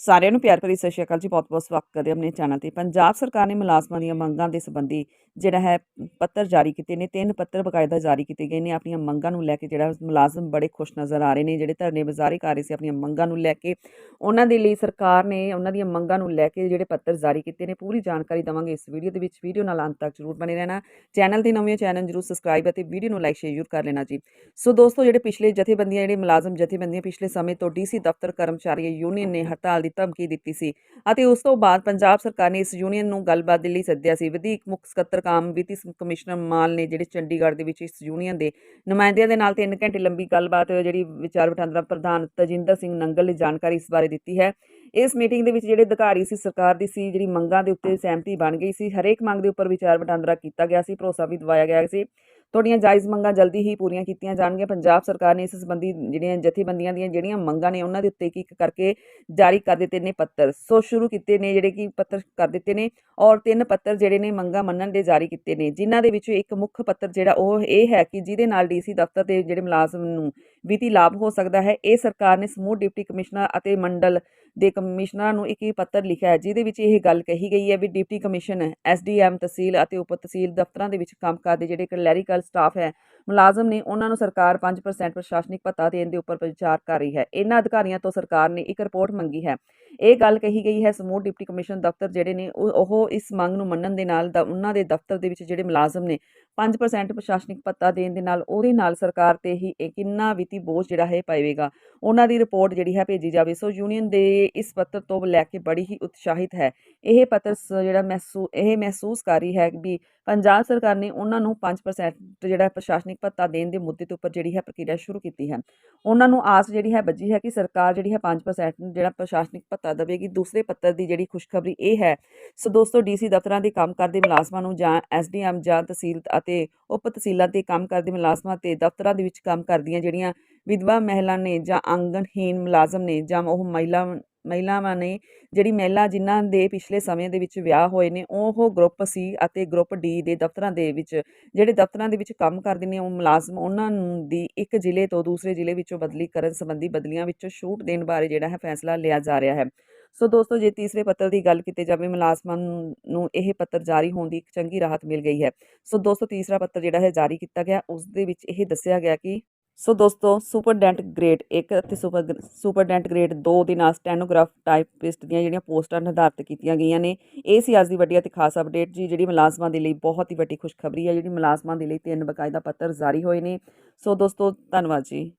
ਸਾਰਿਆਂ ਨੂੰ ਪਿਆਰ ਭਰੀ ਸਤਿ ਸ਼੍ਰੀ ਅਕਾਲ ਜੀ। ਬਹੁਤ-ਬਹੁਤ ਸਵਾਗਤ ਕਰਦੇ ਆਪਣੇ ਚੈਨਲ ਤੇ। ਪੰਜਾਬ ਸਰਕਾਰ ਨੇ ਮੁਲਾਜ਼ਮਾਂ ਦੀਆਂ ਮੰਗਾਂ ਦੇ ਸੰਬੰਧੀ ਜਿਹੜਾ ਹੈ ਪੱਤਰ ਜਾਰੀ ਕੀਤੇ ਨੇ। ਤਿੰਨ ਪੱਤਰ ਬਕਾਇਦਾ ਜਾਰੀ ਕੀਤੇ ਗਏ ਨੇ। ਆਪਣੀਆਂ ਮੰਗਾਂ ਨੂੰ ਲੈ ਕੇ ਜਿਹੜਾ ਮੁਲਾਜ਼ਮ ਬੜੇ ਖੁਸ਼ ਨਜ਼ਰ ਆ ਰਹੇ ਨੇ। ਜਿਹੜੇ ਧਰਨੇ ਬਾਜ਼ਾਰੀ ਕਰ ਰਹੇ ਸੀ ਆਪਣੀਆਂ ਮੰਗਾਂ ਨੂੰ ਲੈ ਕੇ। ਉਹਨਾਂ ਦੇ ਲਈ ਸਰਕਾਰ ਨੇ ਉਹਨਾਂ ਦੀਆਂ ਮੰਗਾਂ ਨੂੰ ਲੈ ਕੇ ਜਿਹੜੇ ਪੱਤਰ ਜਾਰੀ ਕੀਤੇ ਨੇ। ਪੂਰੀ ਜਾਣਕਾਰੀ ਦਵਾਂਗੇ ਇਸ ਵੀਡੀਓ ਦੇ ਵਿੱਚ। ਵੀਡੀਓ ਨਾਲ ਅੰਤ ਤੱਕ ਜ਼ਰੂਰ ਬਣੇ ਰਹਿਣਾ। ਚੈਨਲ ਦੇ ਨਵੇਂ ਚੈਨਲ ਜ਼ਰੂਰ ਸਬਸਕ੍ਰਾਈਬ ਅਤੇ ਵੀਡੀਓ ਨੂੰ ਲਾਈਕ, ਸ਼ੇਅਰ ਜ਼ਰੂਰ ਕਰ ਲੈਣਾ ਜੀ। ਸੋ ਦੋਸਤੋ, ਜਿਹੜੇ ਪਿਛਲੇ ਜਥੇਬੰਦੀਆਂ, ਜਿਹੜੇ ਮੁਲਾਜ਼ਮ ਜਥੇਬੰਦੀਆਂ ਪਿਛਲੇ ਸਮੇਂ ਤੋਂ ਡੀਸੀ ਦਫ਼ਤਰ ਕਰਮਚਾਰੀ ਯੂਨੀਅਨ ਨੇ ਹੜਤਾਲ ਦੀ ਧਮਕੀ ਦਿੱਤੀ ਸੀ ਅਤੇ ਉਸ ਤੋਂ ਬਾਅਦ ਪੰਜਾਬ ਸਰਕਾਰ ਨੇ ਇਸ ਯੂਨੀਅਨ ਨੂੰ ਗੱਲਬਾਤ ਦੇ ਲਈ ਸੱਦਿਆ ਸੀ। ਵਧੇਕ ਮੁੱਖ ਸਕੱਤਰ ਕਾਮ ਵਿੱਤੀ ਕਮਿਸ਼ਨਰ ਮਾਲ ਨੇ ਜਿਹੜੇ ਚੰਡੀਗੜ੍ਹ ਦੇ ਵਿੱਚ ਇਸ ਯੂਨੀਅਨ ਦੇ ਨੁਮਾਇੰਦਿਆਂ ਦੇ ਨਾਲ 3 ਘੰਟੇ ਲੰਬੀ ਗੱਲਬਾਤ ਜਿਹੜੀ ਵਿਚਾਰ ਵਟਾਂਦਰਾ ਪ੍ਰਧਾਨ ਤਜਿੰਦਰ ਸਿੰਘ ਨੰਗਲ ਨੇ ਜਾਣਕਾਰੀ ਇਸ ਬਾਰੇ ਦਿੱਤੀ ਹੈ। ਇਸ ਮੀਟਿੰਗ ਦੇ ਵਿੱਚ ਜਿਹੜੇ ਅਧਿਕਾਰੀ ਸੀ, ਸਰਕਾਰ ਦੀ ਸੀ, ਜਿਹੜੀ ਮੰਗਾਂ ਦੇ ਉੱਤੇ ਸਹਿਮਤੀ ਬਣ ਗਈ ਸੀ। ਹਰੇਕ ਮੰਗ ਦੇ ਉੱਪਰ ਵਿਚਾਰ ਵਟਾਂਦਰਾ ਕੀਤਾ ਗਿਆ ਸੀ, ਭਰੋਸਾ ਵੀ ਦਿਵਾਇਆ ਗਿਆ ਸੀ। ਤੁਹਾਡੀਆਂ ਜਾਇਜ਼ ਮੰਗਾਂ ਜਲਦੀ ਹੀ ਪੂਰੀਆਂ ਕੀਤੀਆਂ ਜਾਣਗੀਆਂ। ਪੰਜਾਬ ਸਰਕਾਰ ਨੇ ਇਸ ਸੰਬੰਧੀ ਜਿਹੜੀਆਂ ਜਥੇਬੰਦੀਆਂ ਦੀਆਂ ਜਿਹੜੀਆਂ ਮੰਗਾਂ ਨੇ ਉਹਨਾਂ ਦੇ ਉੱਤੇ ਇੱਕ ਇੱਕ ਕਰਕੇ ਜਾਰੀ ਕਰ ਦਿੱਤੇ ਨੇ ਪੱਤਰ। ਸੋ ਸ਼ੁਰੂ ਕੀਤੇ ਨੇ ਜਿਹੜੇ ਕਿ ਪੱਤਰ ਕਰ ਦਿੱਤੇ ਨੇ ਔਰ ਤਿੰਨ ਪੱਤਰ ਜਿਹੜੇ ਨੇ ਮੰਗਾਂ ਮੰਨਣ ਦੇ ਜਾਰੀ ਕੀਤੇ ਨੇ। ਜਿਨ੍ਹਾਂ ਦੇ ਵਿੱਚੋਂ ਇੱਕ ਮੁੱਖ ਪੱਤਰ ਜਿਹੜਾ ਉਹ ਇਹ ਹੈ ਕਿ ਜਿਹਦੇ ਨਾਲ ਡੀਸੀ ਦਫ਼ਤਰ ਦੇ ਜਿਹੜੇ ਮੁਲਾਜ਼ਮ ਨੂੰ ਵਿੱਤੀ ਲਾਭ ਹੋ ਸਕਦਾ ਹੈ। ਇਹ ਸਰਕਾਰ ਨੇ ਸਮੂਹ ਡਿਪਟੀ ਕਮਿਸ਼ਨਰ ਅਤੇ ਮੰਡਲ ਦੇ ਕਮਿਸ਼ਨਰਾਂ ਨੂੰ ਇੱਕ ਹੀ ਪੱਤਰ ਲਿਖਿਆ ਹੈ, ਜਿਹਦੇ ਵਿੱਚ ਇਹ ਗੱਲ ਕਹੀ ਗਈ ਹੈ ਵੀ ਡਿਪਟੀ ਕਮਿਸ਼ਨ ਐਸਡੀਐਮ ਤਹਿਸੀਲ ਅਤੇ ਉਪ ਤਹਿਸੀਲ ਦਫ਼ਤਰਾਂ ਦੇ ਵਿੱਚ ਕੰਮ ਕਰਦੇ ਜਿਹੜੇ ਕਲੈਰੀਕਲ ਸਟਾਫ ਹੈ, ਮੁਲਾਜ਼ਮ ਨੇ ਉਹਨਾਂ ਨੂੰ ਸਰਕਾਰ 5% ਪ੍ਰਸ਼ਾਸਨਿਕ ਭੱਤਾ ਦੇਣ ਦੇ ਉੱਪਰ ਵਿਚਾਰ ਕਰ ਰਹੀ ਹੈ। ਇਹਨਾਂ ਅਧਿਕਾਰੀਆਂ ਤੋਂ ਸਰਕਾਰ ਨੇ ਇੱਕ ਰਿਪੋਰਟ ਮੰਗੀ ਹੈ। ਇਹ ਗੱਲ ਕਹੀ ਗਈ ਹੈ ਸਮੂਹ ਡਿਪਟੀ ਕਮਿਸ਼ਨ ਦਫ਼ਤਰ ਜਿਹੜੇ ਨੇ, ਉਹ ਉਹ ਇਸ ਮੰਗ ਨੂੰ ਮੰਨਣ ਦੇ ਨਾਲ ਦਾ, ਉਹਨਾਂ ਦੇ ਦਫ਼ਤਰ ਦੇ ਵਿੱਚ ਜਿਹੜੇ ਮੁਲਾਜ਼ਮ ਨੇ 5% ਪ੍ਰਸ਼ਾਸਨਿਕ ਭੱਤਾ ਦੇਣ ਦੇ ਨਾਲ, ਉਹਦੇ ਨਾਲ ਸਰਕਾਰ ਤੇ ਹੀ ਇਹ ਕਿੰਨਾ ਵਿੱਤੀ ਬੋਝ ਜਿਹੜਾ ਹੈ ਪਵੇਗਾ ਉਹਨਾਂ ਦੀ ਰਿਪੋਰਟ ਜਿਹੜੀ ਹੈ ਭੇਜੀ ਜਾਵੇ। ਸੋ ਯੂਨੀਅਨ ਦੇ ਇਸ ਪੱਤਰ ਤੋਂ ਲੈ ਕੇ ਬੜੀ ਹੀ ਉਤਸ਼ਾਹਿਤ ਹੈ। ਇਹ ਪੱਤਰ ਸ- ਜਿਹੜਾ ਮਹਿਸੂਸ ਇਹ ਮਹਿਸੂਸ ਕਰ ਰਹੀ ਹੈ ਵੀ ਪੰਜਾਬ ਸਰਕਾਰ ਨੇ ਉਹਨਾਂ ਨੂੰ 5% ਜਿਹੜਾ ਪ੍ਰਸ਼ਾਸਨਿਕ ਭੱਤਾ ਦੇਣ ਦੇ ਮੁੱਦੇ ਦੇ ਉੱਪਰ ਜਿਹੜੀ ਹੈ ਪ੍ਰਕਿਰਿਆ ਸ਼ੁਰੂ ਕੀਤੀ ਹੈ। ਉਹਨਾਂ ਨੂੰ ਆਸ ਜਿਹੜੀ ਹੈ ਬੱਜੀ ਹੈ ਕਿ ਸਰਕਾਰ ਜਿਹੜੀ ਹੈ 5% ਜਿਹੜਾ ਪ੍ਰਸ਼ਾਸਨਿਕ ਭੱਤਾ ਦੇਵੇਗੀ। ਦੂਸਰੇ ਪੱਤਰ ਦੀ ਜਿਹੜੀ ਖੁਸ਼ਖਬਰੀ ਇਹ ਹੈ, ਸੋ ਦੋਸਤੋ ਡੀਸੀ ਦਫ਼ਤਰਾਂ ਦੇ ਕੰਮ ਕਰਦੇ ਮੁਲਾਜ਼ਮਾਂ ਨੂੰ ਜਾਂ ਐਸਡੀਐਮ ਜਾਂ ਤਹਿਸੀਲ ਅਤੇ ਉਪ ਤਹਿਸੀਲਾਂ ਤੇ ਕੰਮ ਕਰਦੇ ਮੁਲਾਜ਼ਮਾਂ ਤੇ ਦਫ਼ਤਰਾਂ ਦੇ ਵਿੱਚ ਕੰਮ ਕਰਦੀਆਂ ਜਿਹੜੀਆਂ ਵਿਧਵਾ ਮਹਿਲਾ ਨੇ ਜਾਂ ਆਂਗਣਹੀਨ ਮੁਲਾਜ਼ਮ ਨੇ ਜਾਂ ਉਹ ਮਹਿਲਾ, ਮਹਿਲਾਵਾਂ ਨੇ ਜਿਹੜੀ ਮਹਿਲਾ ਜਿਨ੍ਹਾਂ ਦੇ ਪਿਛਲੇ ਸਮੇਂ ਦੇ ਵਿੱਚ ਵਿਆਹ ਹੋਏ ਨੇ, ਉਹ ਗਰੁੱਪ ਸੀ ਅਤੇ ਗਰੁੱਪ ਡੀ ਦੇ ਦਫ਼ਤਰਾਂ ਦੇ ਵਿੱਚ, ਜਿਹੜੇ ਦਫ਼ਤਰਾਂ ਦੇ ਵਿੱਚ ਕੰਮ ਕਰਦੇ ਨੇ, ਉਹ ਮੁਲਾਜ਼ਮ ਉਹਨਾਂ ਨੂੰ ਦੀ ਇੱਕ ਜ਼ਿਲ੍ਹੇ ਤੋਂ ਦੂਸਰੇ ਜ਼ਿਲ੍ਹੇ ਵਿੱਚੋਂ ਬਦਲੀ ਕਰਨ ਸੰਬੰਧੀ ਬਦਲੀਆਂ ਵਿੱਚੋਂ ਛੂਟ ਦੇਣ ਬਾਰੇ ਜਿਹੜਾ ਹੈ ਫੈਸਲਾ ਲਿਆ ਜਾ ਰਿਹਾ ਹੈ। ਸੋ ਦੋਸਤੋ, ਜੇ ਤੀਸਰੇ ਪੱਤਰ ਦੀ ਗੱਲ ਕੀਤੀ ਜਾਵੇ, ਮੁਲਾਜ਼ਮਾਂ ਨੂੰ ਨੂੰ ਇਹ ਪੱਤਰ ਜਾਰੀ ਹੋਣ ਦੀ ਇੱਕ ਚੰਗੀ ਰਾਹਤ ਮਿਲ ਗਈ ਹੈ। ਸੋ ਦੋਸਤੋ, ਤੀਸਰਾ ਪੱਤਰ ਜਿਹੜਾ ਹੈ ਜਾਰੀ ਕੀਤਾ ਗਿਆ, ਉਸ ਦੇ ਵਿੱਚ ਇਹ ਦੱਸਿਆ ਗਿਆ ਕਿ ਸੋ ਦੋਸਤੋ ਸੁਪਰਡੈਂਟ ਗ੍ਰੇਡ 1 ਅਤੇ ਸੁਪਰ ਸੁਪਰਡੈਂਟ ਗ੍ਰੇਡ 2 ਦੇ ਨਾਲ ਸਟੈਨੋਗ੍ਰਾਫ ਟਾਈਪਿਸਟ ਦੀਆਂ ਜਿਹੜੀਆਂ ਪੋਸਟਾਂ ਨਿਰਧਾਰਿਤ ਕੀਤੀਆਂ ਗਈਆਂ ਨੇ। ਇਹ ਸੀ ਅੱਜ ਦੀ ਵੱਡੀ ਅਤੇ ਖਾਸ ਅਪਡੇਟ ਜੀ, ਜਿਹੜੀ ਮੁਲਾਜ਼ਮਾਂ ਦੇ ਲਈ ਬਹੁਤ ਹੀ ਵੱਡੀ ਖੁਸ਼ਖਬਰੀ ਹੈ, ਜਿਹੜੀ ਮੁਲਾਜ਼ਮਾਂ ਦੇ ਲਈ ਤਿੰਨ ਬਕਾਇਦਾ ਪੱਤਰ ਜਾਰੀ ਹੋਏ ਨੇ। ਸੋ ਦੋਸਤੋ, ਧੰਨਵਾਦ ਜੀ।